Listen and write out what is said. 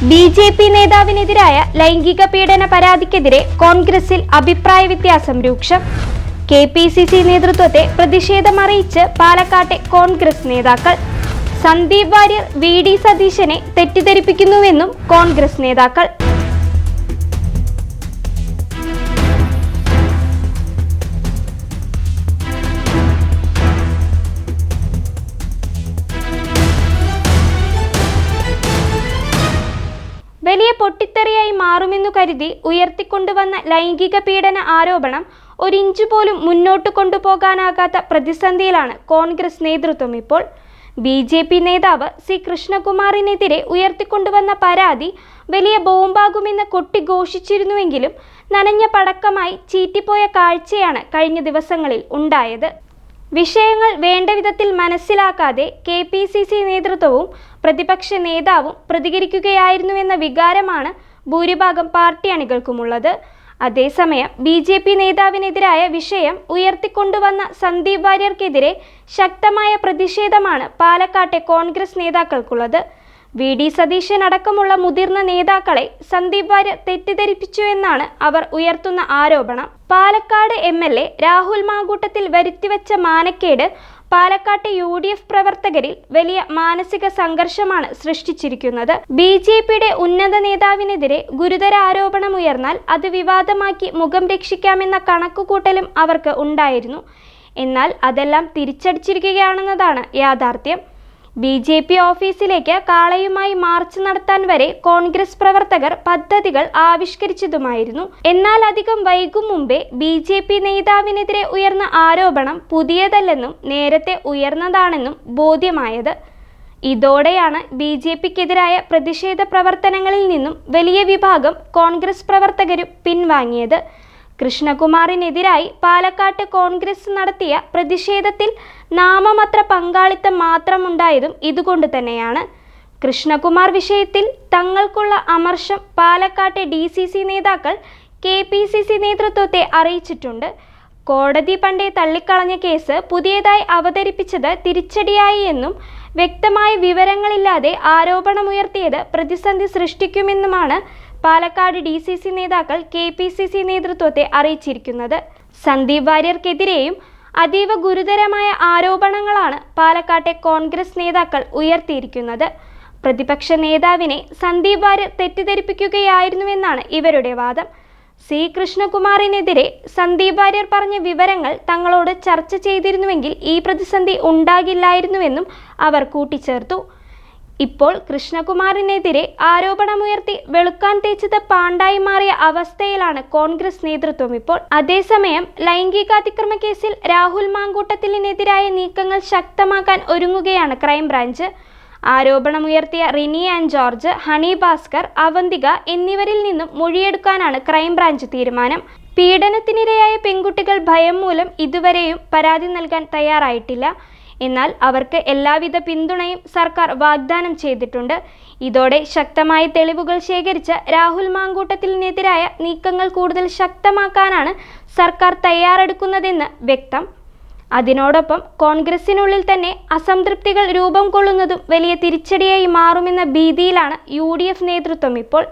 B J P നേതാവിനെതിരായ ലൈംഗിക പീഡന പരാതിക്കെതിരെ കോൺഗ്രസിൽ അഭിപ്രായ വ്യത്യാസം രൂക്ഷം. കെ പി സി സി നേതൃത്വത്തെ പ്രതിഷേധമറിയിച്ച് പാലക്കാട്ടെ കോൺഗ്രസ് നേതാക്കൾ. സന്ദീപ് വാര്യർ വി ഡി സതീശനെ തെറ്റിദ്ധരിപ്പിക്കുന്നുവെന്നും കോൺഗ്രസ് നേതാക്കൾ. വലിയ പൊട്ടിത്തെറിയായി മാറുമെന്നു കരുതി ഉയർത്തിക്കൊണ്ടുവന്ന ലൈംഗിക പീഡന ആരോപണം ഒരിഞ്ചു പോലും മുന്നോട്ട് കൊണ്ടുപോകാനാകാത്ത പ്രതിസന്ധിയിലാണ് കോൺഗ്രസ് നേതൃത്വം ഇപ്പോൾ. ബി ജെ പി നേതാവ് സി കൃഷ്ണകുമാറിനെതിരെ ഉയർത്തിക്കൊണ്ടുവന്ന പരാതി വലിയ ബോംബാകുമെന്ന് കൊട്ടി ഘോഷിച്ചിരുന്നുവെങ്കിലും നനഞ്ഞ പടക്കമായി ചീറ്റിപ്പോയ കാഴ്ചയാണ് കഴിഞ്ഞ ദിവസങ്ങളിൽ ഉണ്ടായത്. വിഷയങ്ങൾ വേണ്ട വിധത്തിൽ മനസ്സിലാക്കാതെ കെ പി സി സി നേതൃത്വവും പ്രതിപക്ഷ നേതാവും പ്രതികരിക്കുകയായിരുന്നുവെന്ന വികാരമാണ് ഭൂരിഭാഗം പാർട്ടി അണികൾക്കുമുള്ളത്. അതേസമയം ബി ജെ പി നേതാവിനെതിരായ വിഷയം ഉയർത്തിക്കൊണ്ടുവന്ന സന്ദീപ് വാര്യർക്കെതിരെ ശക്തമായ പ്രതിഷേധമാണ് പാലക്കാട്ടെ കോൺഗ്രസ് നേതാക്കൾക്കുള്ളത്. വി ഡി സതീശൻ അടക്കമുള്ള മുതിർന്ന നേതാക്കളെ സന്ദീപ് വാര്യർ തെറ്റിദ്ധരിപ്പിച്ചു എന്നാണ് അവർ ഉയർത്തുന്ന ആരോപണം. Palakkad M L A Rahul Mankoottathil വരുത്തിവെച്ച മാനക്കേട് പാലക്കാട്ടെ യു ഡി എഫ് പ്രവർത്തകരിൽ വലിയ മാനസിക സംഘർഷമാണ് സൃഷ്ടിച്ചിരിക്കുന്നത്. ബി ജെ പിയുടെ ഉന്നത നേതാവിനെതിരെ ഗുരുതര ആരോപണമുയർന്നാൽ അത് വിവാദമാക്കി മുഖം രക്ഷിക്കാമെന്ന കണക്കുകൂട്ടലും അവർക്ക് ഉണ്ടായിരുന്നു. എന്നാൽ അതെല്ലാം തിരിച്ചടിച്ചിരിക്കുകയാണെന്നതാണ് യാഥാർത്ഥ്യം. ബി ജെ പി ഓഫീസിലേക്ക് കാളയുമായി മാർച്ച് നടത്താൻ വരെ കോൺഗ്രസ് പ്രവർത്തകർ പദ്ധതികൾ ആവിഷ്കരിച്ചതുമായിരുന്നു. എന്നാൽ അധികം വൈകും മുമ്പേ ബി ജെ പി നേതാവിനെതിരെ ഉയർന്ന ആരോപണം പുതിയതല്ലെന്നും നേരത്തെ ഉയർന്നതാണെന്നും ബോധ്യമായത്. ഇതോടെയാണ് ബി ജെ പിക്കെതിരായ പ്രതിഷേധ പ്രവർത്തനങ്ങളിൽ നിന്നും വലിയ വിഭാഗം കോൺഗ്രസ് പ്രവർത്തകരും പിൻവാങ്ങിയത്. കൃഷ്ണകുമാറിനെതിരായി പാലക്കാട്ട് കോൺഗ്രസ് നടത്തിയ പ്രതിഷേധത്തിൽ നാമമാത്ര പങ്കാളിത്തം മാത്രമുണ്ടായതും ഇതുകൊണ്ട് തന്നെയാണ്. കൃഷ്ണകുമാർ വിഷയത്തിൽ തങ്ങൾക്കുള്ള അമർഷം പാലക്കാട്ടെ ഡി സി സി നേതാക്കൾ കെ പി സി സി നേതൃത്വത്തെ അറിയിച്ചിട്ടുണ്ട്. കോടതി പണ്ടേ തള്ളിക്കളഞ്ഞ കേസ് പുതിയതായി അവതരിപ്പിച്ചത് തിരിച്ചടിയായി എന്നും വ്യക്തമായ വിവരങ്ങളില്ലാതെ ആരോപണമുയർത്തിയത് പ്രതിസന്ധി സൃഷ്ടിക്കുമെന്നുമാണ് പാലക്കാട് ഡി സി സി നേതാക്കൾ കെ പി സി സി നേതൃത്വത്തെ അറിയിച്ചിരിക്കുന്നത്. സന്ദീപ് വാര്യർക്കെതിരെയും അതീവ ഗുരുതരമായ ആരോപണങ്ങളാണ് പാലക്കാട്ടെ കോൺഗ്രസ് നേതാക്കൾ ഉയർത്തിയിരിക്കുന്നത്. പ്രതിപക്ഷ നേതാവിനെ സന്ദീപ് വാര്യർ തെറ്റിദ്ധരിപ്പിക്കുകയായിരുന്നുവെന്നാണ് ഇവരുടെ വാദം. സി കൃഷ്ണകുമാറിനെതിരെ സന്ദീപ് വാര്യർ പറഞ്ഞ വിവരങ്ങൾ തങ്ങളോട് ചർച്ച ചെയ്തിരുന്നുവെങ്കിൽ ഈ പ്രതിസന്ധി ഉണ്ടാകില്ലായിരുന്നുവെന്നും അവർ കൂട്ടിച്ചേർത്തു. ഇപ്പോൾ കൃഷ്ണകുമാറിനെതിരെ ആരോപണമുയർത്തി വെളുക്കാൻ തേച്ചത് പാണ്ടായി മാറിയ അവസ്ഥയിലാണ് കോൺഗ്രസ് നേതൃത്വം ഇപ്പോൾ. അതേസമയം ലൈംഗികാതിക്രമ കേസിൽ രാഹുൽ മാങ്കൂട്ടത്തിനെതിരായ നീക്കങ്ങൾ ശക്തമാക്കാൻ ഒരുങ്ങുകയാണ് ക്രൈംബ്രാഞ്ച്. ആരോപണമുയർത്തിയ റിനി ആൻഡ് ജോർജ് ഹണി ഭാസ്കർ അവന്തിക എന്നിവരിൽ നിന്നും മൊഴിയെടുക്കാനാണ് ക്രൈംബ്രാഞ്ച് തീരുമാനം. പീഡനത്തിനിരയായ പെൺകുട്ടികൾ ഭയം മൂലം ഇതുവരെയും പരാതി നൽകാൻ തയ്യാറായിട്ടില്ല. എന്നാൽ അവർക്ക് എല്ലാവിധ പിന്തുണയും സർക്കാർ വാഗ്ദാനം ചെയ്തിട്ടുണ്ട്. ഇതോടെ ശക്തമായ തെളിവുകൾ ശേഖരിച്ച രാഹുൽ മാങ്കൂട്ടത്തിനെതിരായ നീക്കങ്ങൾ കൂടുതൽ ശക്തമാക്കാനാണ് സർക്കാർ തയ്യാറെടുക്കുന്നതെന്ന് വ്യക്തം. അതിനോടൊപ്പം കോൺഗ്രസിനുള്ളിൽ തന്നെ അസംതൃപ്തികൾ രൂപം കൊള്ളുന്നതും വലിയ തിരിച്ചടിയായി മാറുമെന്ന ഭീതിയിലാണ് യു നേതൃത്വം ഇപ്പോൾ